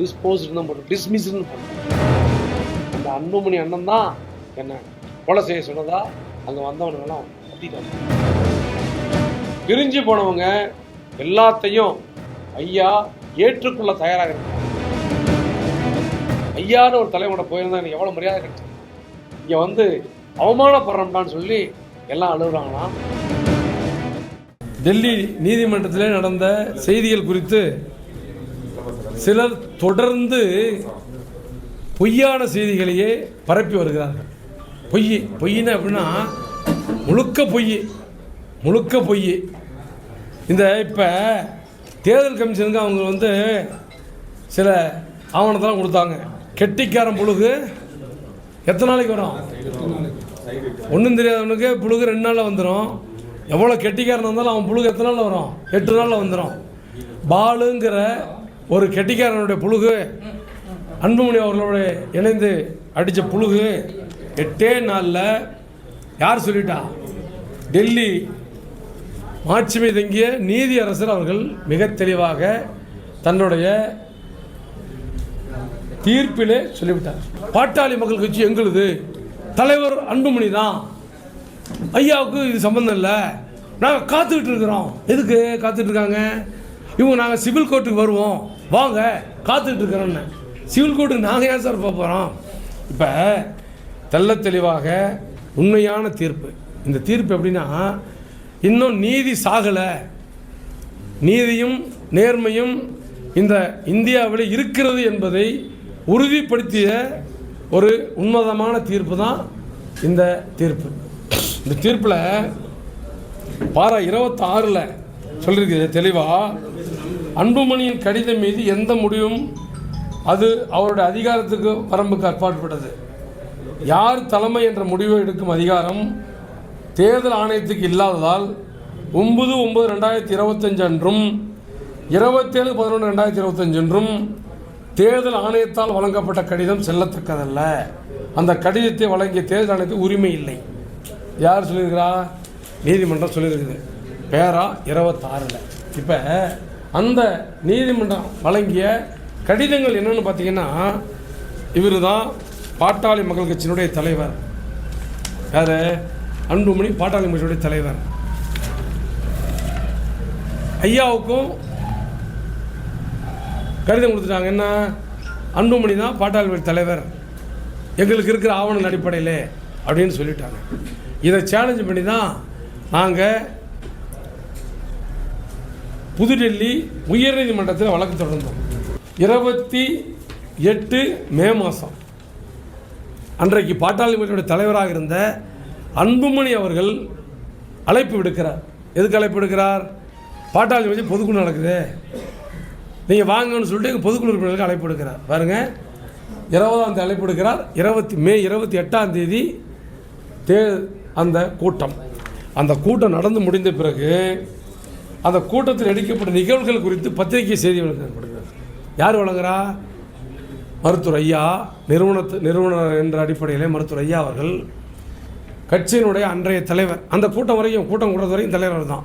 டிஸ்போஸ்டுன்னு தான் போட்டு டிஸ்மிஸ்ன்னு போட்டு. அந்த அன்புமணி அண்ணன் தான் என்ன கொலை செய்ய சொன்னதா? அங்கே வந்தவனுங்கெல்லாம் கத்திட்டாங்க பிரிஞ்சு போனவங்க எல்லாத்தையும் ஐயா ஏற்றுக்கொள்ள தயாராக இருக்காங்க ஐயான்னு ஒரு தலைவனோட போயிருந்தா எனக்கு எவ்வளோ மரியாதை கிடைச்சது? இங்கே வந்து அவமானப்படுறோம்டான்னு சொல்லி எல்லாம் அழுகுறாங்களாம் டெல்லி நீதிமன்றத்தில் நடந்த செய்திகள் குறித்து சிலர் தொடர்ந்து பொய்யான செய்திகளையே பரப்பி வருகிறார்கள். பொய் பொய்ன்னு அப்படின்னா முழுக்க பொய் முழுக்க பொய். இந்த இப்போ தேர்தல் கமிஷனுக்கு அவங்க வந்து சில ஆவணத்தெல்லாம் கொடுத்தாங்க. கெட்டிக்காரன் புழுகு எத்தனை நாளைக்கு வரும்? ஒன்றும் தெரியாதவனுக்கு புழுகு ரெண்டு நாளில் வந்துடும் எவ்வளோ கெட்டிக்காரன் இருந்தாலும் அவன் புழுகு எத்தனை நாளில் வரும்? எட்டு நாளில் வந்துடும் பாலுங்கிற ஒரு கெட்டிக்காரனுடைய புழுகு அன்புமணி அவர்களோட இணைந்து அடித்த புழுகு எட்டே நாளில் யார் சொல்லிட்டா? டெல்லி மாட்சிமை தங்கிய நீதியரசர் அவர்கள் மிக தெளிவாக தன்னுடைய தீர்ப்பிலே சொல்லிவிட்டார். பாட்டாளி மக்கள் கட்சி எங்களுது. தலைவர் அன்புமணி தான். ஐயாவுக்கு இது சம்மந்தம் இல்லை. நாங்கள் காத்துக்கிட்டு இருக்கிறோம். எதுக்கு காத்துட்ருக்காங்க இவங்க நாங்கள் சிவில் கோர்ட்டுக்கு வருவோம். வாங்க காத்துக்கிட்டு சிவில் கோர்ட்டுக்கு நாங்கள் ஏன் சார் போக போகிறோம் இப்போ தெல்ல தெளிவாக உண்மையான தீர்ப்பு. இந்த தீர்ப்பு எப்படின்னா இன்னும் நீதி சாகலை. நீதியும் நேர்மையும் இந்த இந்தியாவில் இருக்கிறது என்பதை உறுதிப்படுத்திய ஒரு உன்னதமான தீர்ப்பு தான் இந்த தீர்ப்பு. இந்த தீர்ப்பில் பாரா இருபத்தாறில் சொல்லியிருக்குது தெளிவாக அன்புமணியின் கடிதம் மீது எந்த முடிவும் அது அவருடைய அதிகாரத்துக்கு வரம்புக்கு அப்பாற்பட்டது. யார் தலைமை என்ற முடிவை எடுக்கும் அதிகாரம் தேர்தல் ஆணையத்துக்கு இல்லாததால் ஒன்பது ஒன்பது ரெண்டாயிரத்தி இருபத்தஞ்சு அன்றும் இருபத்தேழு பதினொன்று ரெண்டாயிரத்தி இருபத்தஞ்சு அன்றும் தேர்தல் ஆணையத்தால் வழங்கப்பட்ட கடிதம் செல்லத்தக்கதல்ல. அந்த கடிதத்தை வழங்கிய தேர்தல் ஆணையத்துக்கு உரிமை இல்லை. யார் சொல்லியிருக்கிறா? நீதிமன்றம் சொல்லியிருக்குது. பேரா இருபத்தாறில். இப்போ அந்த நீதிமன்றம் வழங்கிய கடிதங்கள் என்னென்னு பார்த்தீங்கன்னா இவர் தான் பாட்டாளி மக்கள் கட்சியினுடைய தலைவர். யார்? அன்புமணி பாட்டாளி கட்சியுடைய தலைவர். ஐயாவுக்கும் கடிதம் கொடுத்துட்டாங்க. என்ன? அன்புமணி தான் பாட்டாளி தலைவர். எங்களுக்கு இருக்கிற ஆவணங்கள் அடிப்படையில் அப்படின்னு சொல்லிட்டாங்க. இதை சேலஞ்ச் பண்ணி தான் நாங்கள் புதுடெல்லி உயர்நீதிமன்றத்தில் வழக்கு தொடர்ந்தோம். இருபத்தி எட்டு மே மாதம் அன்றைக்கு பாட்டாளி மக்களுடைய தலைவராக இருந்த அன்புமணி அவர்கள் அழைப்பு விடுக்கிறார். எதுக்கு அழைப்பு விடுக்கிறார்? பாட்டாளி வச்சு பொதுக்குழு நடக்குது. நீங்கள் வாங்கன்னு சொல்லிட்டு எங்கள் பொதுக்குழு உறுப்பினர்களுக்கு அழைப்பு எடுக்கிறார் பாருங்கள் இருபதாம் தேதி அழைப்பு எடுக்கிறார் இருபத்தி மே இருபத்தி எட்டாம் தேதி தே அந்த கூட்டம். அந்த கூட்டம் நடந்து முடிந்த பிறகு அந்த கூட்டத்தில் எடுக்கப்பட்ட நிகழ்வுகள் குறித்து பத்திரிகை செய்தி கொடுக்கிறார் யார் வழங்குறா மருத்துவர் ஐயா நிறுவனத்து நிறுவனர் என்ற அடிப்படையில் மருத்துவர் ஐயா அவர்கள். கட்சியினுடைய அன்றைய தலைவர் அந்த கூட்டம் வரைக்கும் கூட்டம் கூடுறது வரைக்கும் தலைவர் தான்.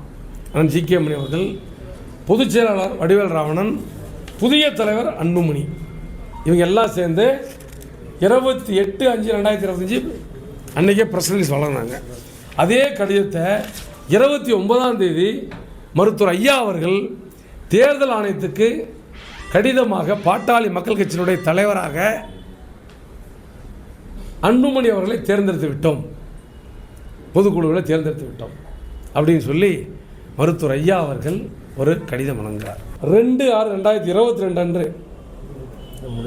அண்ணன் ஜி கே மணி அவர்கள் பொதுச் செயலாளர் வடிவேல் ராவணன் புதிய தலைவர் அன்புமணி. இவங்க எல்லாம் சேர்ந்து இருபத்தி எட்டு அஞ்சு ரெண்டாயிரத்தி இருபத்தஞ்சி அன்றைக்கே ப்ரெஸ் ரிலீஸ் வழங்கினாங்க அதே கடிதத்தை இருபத்தி ஒன்பதாம் தேதி மருத்துவர் ஐயா அவர்கள் தேர்தல் ஆணையத்துக்கு கடிதமாக பாட்டாளி மக்கள் கட்சியினுடைய தலைவராக அன்புமணி அவர்களை தேர்ந்தெடுத்து விட்டோம். பொதுக்குழுவில் தேர்ந்தெடுத்து விட்டோம். அப்படின்னு சொல்லி மருத்துவர் ஐயா அவர்கள் ஒரு கடிதம் வழங்குகிறார் ரெண்டு ஆறு ரெண்டாயிரத்தி இருபத்தி ரெண்டு அன்று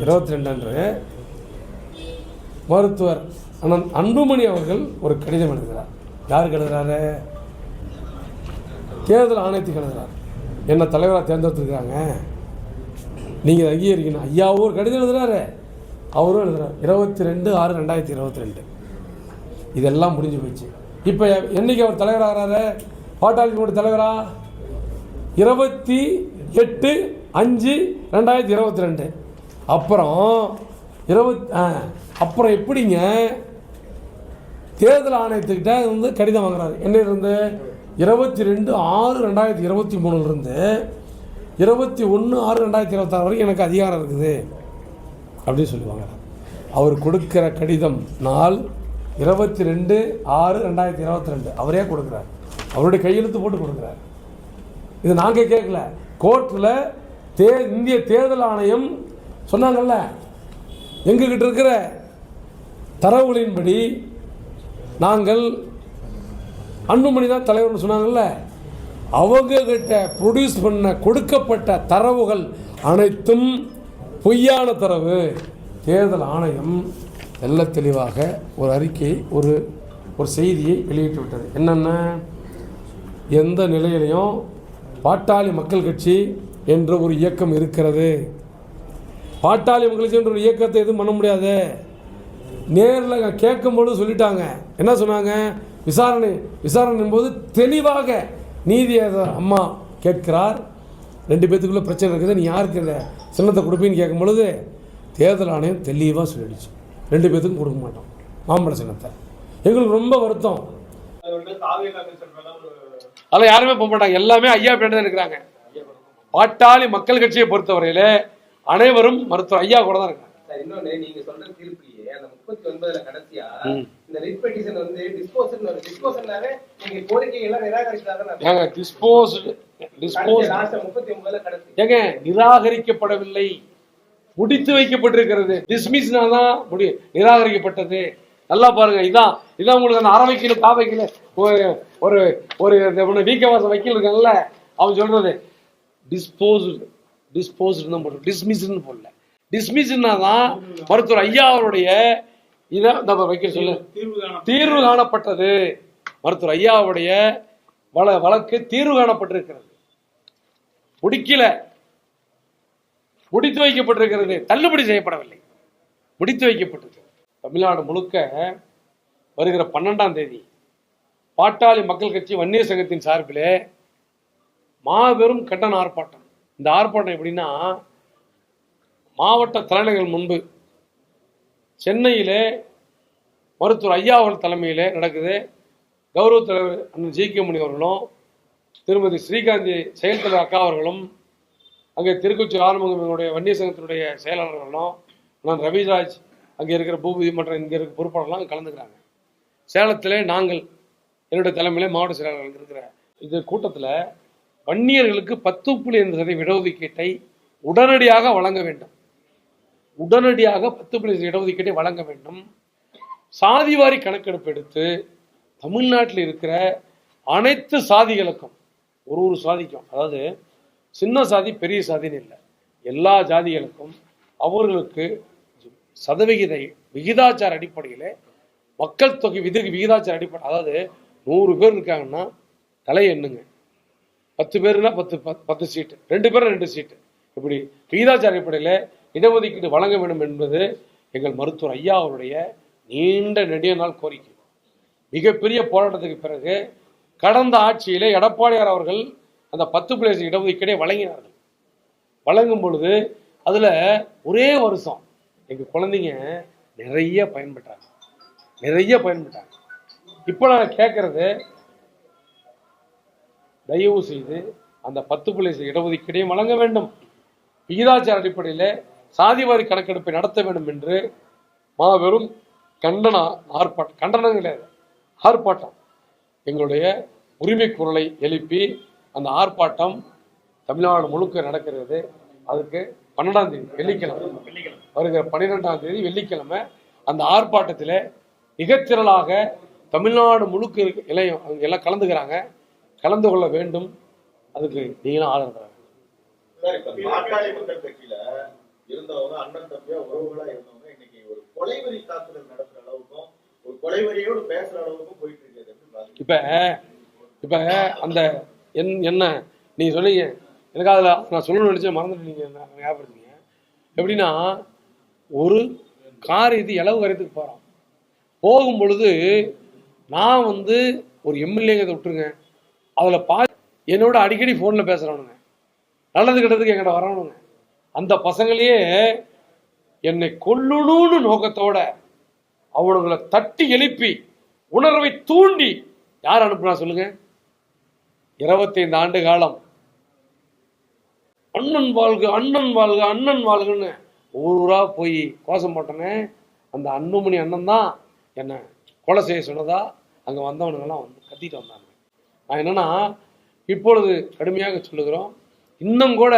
இருபத்தி ரெண்டு அன்று மருத்துவர் அண்ணன் அன்புமணி அவர்கள் ஒரு கடிதம் எழுதுகிறார். யாருக்கு எழுதுகிறாரு தேர்தல் ஆணையத்துக்கு எழுதுறார் என்ன தலைவராக தேர்ந்தெடுத்துருக்காங்க நீங்கள் அங்கீகரிக்கணும். ஐயாவும் ஒரு கடிதம் எழுதுறாரு. அவரும் எழுதுகிறார் இருபத்தி ரெண்டு ஆறு ரெண்டாயிரத்தி இருபத்தி ரெண்டு. இதெல்லாம் முடிஞ்சு போச்சு. இப்போ என்னைக்கு அவர் தலைவராகிறாரு பாட்டாளிகளுடைய தலைவரா? இருபத்தி எட்டு அஞ்சு ரெண்டாயிரத்தி இருபத்தி ரெண்டு. அப்புறம் இருபத் ஆ, அப்புறம் எப்படிங்க? தேர்தல் ஆணையத்துக்கிட்ட வந்து கடிதம் வாங்குறாரு. என்னையிலிருந்து இருபத்தி ரெண்டு ஆறு ரெண்டாயிரத்தி இருபத்தி மூணுலேருந்து இருபத்தி ஒன்று ஆறு ரெண்டாயிரத்தி இருபத்தாறு வரைக்கும் எனக்கு அதிகாரம் இருக்குது. அப்படின்னு சொல்லுவாங்க. அவர் கொடுக்குற கடிதம் நாள் இருபத்தி ரெண்டு ஆறு ரெண்டாயிரத்தி இருபத்தி ரெண்டு அவரே கொடுக்குறார். அவருடைய கையெழுத்து போட்டு கொடுக்குறார். இது நாங்கள் கேட்கல. கோர்ட்டில் தே இந்திய தேர்தல் ஆணையம் சொன்னாங்கல்ல எங்ககிட்ட இருக்கிற தரவுகளின்படி நாங்கள் அன்புமணி தான் தலைவர்னு சொன்னாங்கல்ல அவங்க கிட்ட ப்ரொடியூஸ் பண்ண கொடுக்கப்பட்ட தரவுகள் அனைத்தும் பொய்யான தரவு. தேர்தல் ஆணையம் தெள்ள தெளிவாக ஒரு அறிக்கை ஒரு ஒரு செய்தியை வெளியிட்டு விட்டது. என்னென்ன எந்த நிலையிலையும் பாட்டாளி மக்கள் கட்சி என்ற ஒரு இயக்கம் இருக்கிறது. பாட்டாளி மக்கள் கட்சி என்ற ஒரு இயக்கத்தை எதுவும் பண்ண முடியாது. நேரில் கேட்கும்போது சொல்லிட்டாங்க. என்ன சொன்னாங்க? விசாரணை விசாரணையின் போது தெளிவாக நீதி அம்மா கேட்கிறார் ரெண்டு பேத்துக்குள்ள பிரச்சனை இருக்குது நீ யாருக்கு இந்த சின்னத்தை கொடுப்பீன்னு கேட்கும் பொழுது தேர்தல் ஆணையம் தெளிவாக சொல்லிடுச்சு. ரெண்டு பேத்துக்கும் கொடுக்க மாட்டோம். மாம்பழ சின்னத்தை. எங்களுக்கு ரொம்ப வருத்தம். அது வந்து தாவேகா சொல்றதெல்லாம் ஒரு அதில் யாருமே போக மாட்டாங்க. எல்லாமே ஐயா பேர் தான் இருக்கிறாங்க. பாட்டாளி மக்கள் கட்சியை பொறுத்தவரையில அனைவரும் மருத்துவர் ஐயா கூட தான் இருக்காங்க அந்த முப்பத்தி ஒன்பதுல கடைசியா. இந்த ரிட் பெட்டிஷன் வந்து டிஸ்போசல் டிஸ்போசல்னாவே நீங்க கோரிக்கை எல்லாம் நிராகரிச்சாதான் ஏங்க டிஸ்போஸ்டு டிஸ்போஸ் முப்பத்தி ஒன்பதுல கடைசி. ஏங்க நிராகரிக்கப்படவில்லை. முடித்து வைக்கப்பட்டிருக்கிறது. டிஸ்மிஸ்னா தான் முடி நிராகரிக்கப்பட்டது. நல்லா பாருங்க இதான் இதான் உங்களுக்கு அந்த அரை வைக்கல கா வைக்கல ஒரு ஒரு ஒரு இந்த வீக்கவாச வக்கீல் இருக்காங்கல்ல அவன் சொல்றது டிஸ்போஸ்டு டிஸ்போஸ்டு தான் போட்டு டிஸ்மிஸ்ன்னு போடல. டிஸ்மிஸ்னா தான் மருத்துவர் ஐயா அவருடைய இதை நம்ம வைக்க சொல்லு. தீர்வு காண தீர்வு காணப்பட்டது. மருத்துவர் ஐயாவுடைய வழ வழக்கு தீர்வு காணப்பட்டிருக்கிறது. முடிக்கல. முடித்து வைக்கப்பட்டிருக்கிறது. தள்ளுபடி செய்யப்படவில்லை. முடித்து வைக்கப்பட்டது தமிழ்நாடு முழுக்க வருகிற பன்னெண்டாம் தேதி பாட்டாளி மக்கள் கட்சி வன்னியர் சங்கத்தின் சார்பிலே மாபெரும் கண்டன ஆர்ப்பாட்டம். இந்த ஆர்ப்பாட்டம் எப்படின்னா மாவட்ட தலைநகர் முன்பு சென்னையிலே மருத்துவர் ஐயா அவர்கள் தலைமையிலே நடக்குது. கௌரவ தலைவர் அண்ணன் ஜி கே மணி அவர்களும் திருமதி ஸ்ரீகாந்தி செயல் தலைவர் அக்கா அவர்களும் அங்கே திருக்குச்சி ஆறுமுகனுடைய வன்னிய சங்கத்தினுடைய செயலாளர்களும் நான் ரவிராஜ் அங்கே இருக்கிற பூபதி மற்றும் இங்கே இருக்கிற பொறுப்பாளர்லாம் கலந்துக்கிறாங்க. சேலத்திலே நாங்கள் என்னுடைய தலைமையிலே மாவட்ட செயலாளர்கள் இருக்கிற இது கூட்டத்தில் வன்னியர்களுக்கு பத்து புள்ளி ஐந்து சதவீத இடஒதுக்கீட்டை உடனடியாக வழங்க வேண்டும். உடனடியாக பத்து புள்ளி இடஒதுக்கீட்டை வழங்க வேண்டும். சாதிவாரி கணக்கெடுப்பு எடுத்து தமிழ்நாட்டில் இருக்கிற அனைத்து சாதிகளுக்கும் ஒரு ஒரு சாதிக்கும் அதாவது சின்ன சாதி பெரிய சாதின்னு இல்லை எல்லா ஜாதிகளுக்கும் அவர்களுக்கு சதவிகித விகிதாச்சார அடிப்படையில் மக்கள் தொகை விதி விகிதாச்சார அடிப்படை அதாவது நூறு பேர் இருக்காங்கன்னா தலை எண்ணுங்க. பத்து பேர்னா பத்து பத்து- பத்து சீட்டு ரெண்டு பேர் ரெண்டு சீட்டு. இப்படி விகிதாச்சார அடிப்படையில் இடஒதுக்கீடு வழங்க வேண்டும் என்பது எங்கள் மருத்துவர் ஐயா அவருடைய நீண்ட நெடிய நாள் கோரிக்கை. மிகப்பெரிய போராட்டத்துக்கு பிறகு கடந்த ஆட்சியிலே எடப்பாடியார் அவர்கள் அந்த பத்து பிளேஸ் இடஒதுக்கீடை வழங்கினார்கள். வழங்கும் பொழுது அதில் ஒரே வருஷம் எங்கள் குழந்தைங்க நிறைய பயன்பட்டாங்க நிறைய பயன்பட்டாங்க இப்போ நான் கேட்குறது தயவு செய்து அந்த பத்து பிளேஸ் இடஒதுக்கீடையும் வழங்க வேண்டும். விகிதாச்சார அடிப்படையில் சாதிவாரி கணக்கெடுப்பை நடத்த வேண்டும் என்று மாபெரும் கண்டன ஆர்ப்பாட்டம் கண்டனம் கிடையாது ஆர்ப்பாட்டம். எங்களுடைய உரிமை குரலை எழுப்பி அந்த ஆர்ப்பாட்டம் தமிழ்நாடு முழுக்க நடக்கிறது. அதுக்கு பன்னெண்டாம் தேதி வெள்ளிக்கிழமை. வருகிற பன்னிரெண்டாம் தேதி வெள்ளிக்கிழமை அந்த ஆர்ப்பாட்டத்தில் மிகச்சிறலாக தமிழ்நாடு முழுக்க இருக்கு இளையும் அவங்க எல்லாம் கலந்துக்கிறாங்க. கலந்து கொள்ள வேண்டும். அதுக்கு நீங்களும் ஆதரவு தராங்க வேண்டும். சார் இப்ப பாட்டாளி மக்கள் கட்சியில இருந்தவங்க அண்ணன் தம்பியா உறவுகளா இருந்தவங்க இன்னைக்கு ஒரு கொலைவரி தாக்குதல் நடத்துற அளவுக்கும் ஒரு கொலைவரியோடு பேசுற அளவுக்கும் போயிட்டு இருக்கு இப்ப இப்ப அந்த என் என்ன நீங்க சொன்னீங்க எனக்கு அதில் நான் சொல்லணும்னு நினச்சி மறந்துட்டு நீங்கள் ஞாபகப்படுத்தீங்க எப்படின்னா ஒரு கார் இது இளவு கரையத்துக்கு போகிறோம் போகும் பொழுது நான் வந்து ஒரு எம்எல்ஏங்கிறத விட்டுருங்க. அதில் பா என்னோட அடிக்கடி ஃபோனில் பேசுகிறவனுங்க நல்லது கெட்டதுக்கு என்கிட்ட வரவனுங்க. அந்த பசங்களையே என்னை கொல்லணும்னு நோக்கத்தோட அவனுங்களை தட்டி எழுப்பி உணர்வை தூண்டி யார் அனுப்புனா சொல்லுங்க? இருபத்தைந்து ஆண்டு காலம். அண்ணன் வாழ்க அண்ணன் வாழ்க அண்ணன் வாழ்கன்னு ஊர் ஊரா போய் கோஷம் போட்டனே அந்த அன்புமணி அண்ணன் தான் என்ன கொலை செய்ய சொன்னதா அங்கே வந்தவனுங்கெல்லாம் வந்து கத்திட்டு வந்தாங்க. நான் என்னன்னா இப்பொழுது கடுமையாக சொல்லுகிறோம் இன்னும் கூட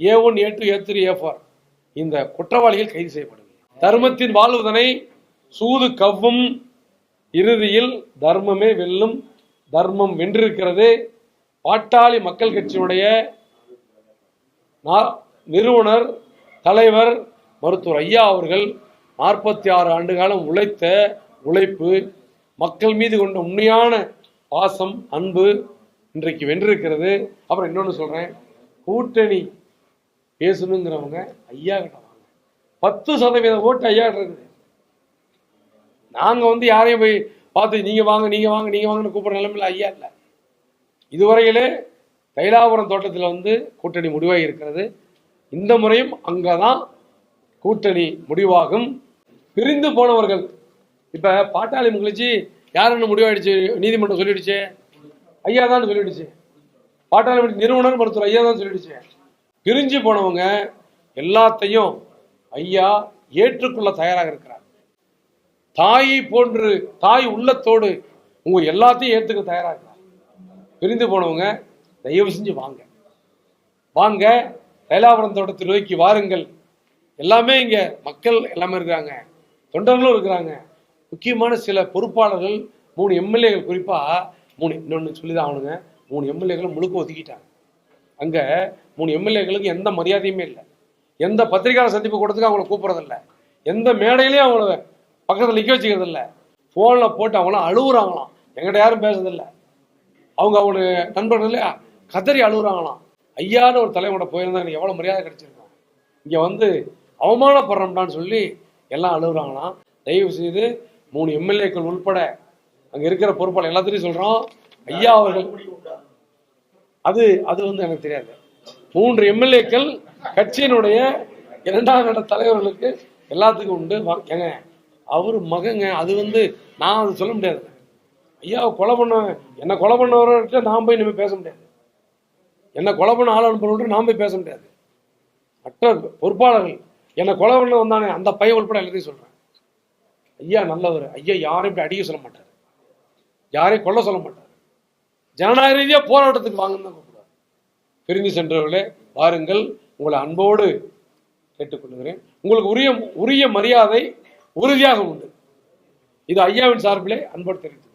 A one A two A three A four இந்த குற்றவாளிகள் கைது செய்யப்படவில்லை. தர்மத்தின் வாழ்வதனை சூது கவ்வும் இறுதியில் தர்மமே வெல்லும் தர்மம் வென்றிருக்கிறது. பாட்டாளி மக்கள் கட்சியினுடைய நா- நிறுவனர் தலைவர் மருத்துவர் ஐயா அவர்கள் நாற்பத்தி ஆறு ஆண்டு காலம் உழைத்த உழைப்பு மக்கள் மீது கொண்ட உண்மையான பாசம் அன்பு இன்றைக்கு வென்றிருக்கிறது. அப்புறம் இன்னொன்று சொல்றேன். கூட்டணி பேசணுங்கிறவங்க ஐயா கிட்ட வாங்க. பத்து சதவீத ஓட்டு ஐயா இருக்குது நாங்கள் வந்து யாரையும் போய் பார்த்து நீங்கள் வாங்க நீங்கள் வாங்க நீங்கள் வாங்கன்னு கூப்பிடுற நிலைமையில ஐயா இல்லை. இதுவரையிலே தைலாபுரம் தோட்டத்தில் வந்து கூட்டணி முடிவாகி இருக்கிறது. இந்த முறையும் அங்கே தான் கூட்டணி முடிவாகும். பிரிந்து போனவர்கள். இப்போ பாட்டாளி முகலிச்சு யாருன்னு முடிவாயிடுச்சு நீதிமன்றம் சொல்லிடுச்சு? ஐயா தான் சொல்லிடுச்சு. பாட்டாளி நிறுவனர் மருத்துவர் ஐயா தான் சொல்லிடுச்சு. பிரிஞ்சு போனவங்க எல்லாத்தையும் ஐயா ஏற்றுக்கொள்ள தயாராக இருக்கிறார். தாயை போன்று தாய் உள்ளத்தோடு உங்க எல்லாத்தையும் ஏற்றுக்க தயாராக இருக்கிறார். பிரிந்து போனவங்க தயவு செஞ்சு வாங்க. வாங்க லைலாபுரம் தோட்டத்தை நோக்கி வாருங்கள். எல்லாமே இங்க மக்கள் எல்லாமே இருக்கிறாங்க. தொண்டர்களும் இருக்கிறாங்க. முக்கியமான சில பொறுப்பாளர்கள் மூணு எம்எல்ஏகள் குறிப்பா மூணு இன்னொன்று சொல்லிதான் ஆகணுங்க. மூணு எம்எல்ஏகளும் முழுக்க ஒதுக்கிட்டாங்க. அங்க மூணு எம்எல்ஏகளுக்கு எந்த மரியாதையுமே இல்லை. எந்த பத்திரிகையாளர் சந்திப்பு கூடத்துக்கு அவங்கள கூப்பிட்றதில்ல. எந்த மேடையிலையும் அவங்கள பக்கத்தில் நிற்க வச்சுக்கிறது இல்லை ஃபோனில் போட்டு அவங்களாம் அழுகுறாங்களாம் எங்கிட்ட யாரும் பேசுறதில்ல. அவங்க அவங்க இல்லையா? கதறி அழுகுறாங்களாம் ஐயான்னு ஒரு தலைவனோட போயிருந்தா எனக்கு எவ்வளோ மரியாதை கிடைச்சிருக்கும்? இங்கே வந்து அவமானப்படுறோம்டான்னு சொல்லி எல்லாம் அழுகுறாங்களாம் தயவு செய்து மூணு எம்எல்ஏக்கள் உள்பட அங்கே இருக்கிற பொறுப்பாளர் எல்லாத்தையும் சொல்கிறோம் ஐயா அவர்கள் அது அது வந்து எனக்கு தெரியாது. மூன்று எம்எல்ஏக்கள் கட்சியினுடைய இரண்டாம் கட்ட தலைவர்களுக்கு எல்லாத்துக்கும் உண்டு. ஏங்க அவர் மகங்க அது வந்து நான் அது சொல்ல முடியாது. ஐயா கொலை பண்ண என்னை கொலை பண்ணவர்கிட்ட நான் போய் இனிமேல் பேச முடியாது. என்னை கொலை பண்ண ஆள் அனுப்பணுன்ட்டு நான் போய் பேச முடியாது. மற்ற பொறுப்பாளர்கள் என்னை கொலை பண்ண வந்தானே அந்த பையன் உள்பட எல்லாத்தையும் சொல்கிறேன் ஐயா நல்லவர். ஐயா யாரையும் இப்படி அடிக்க சொல்ல மாட்டார். யாரையும் கொல்ல சொல்ல மாட்டார். ஜனநாயக ரீதியாக போராட்டத்துக்கு வாங்கன்னு தான் கூப்பிடுவார். பிரிஞ்சு சென்றவர்களே வாருங்கள் உங்களை அன்போடு கேட்டுக்கொள்கிறேன். உங்களுக்கு உரிய உரிய மரியாதை உறுதியாக உண்டு. இது ஐயாவின் சார்பிலே அன்போடு தெரிவித்து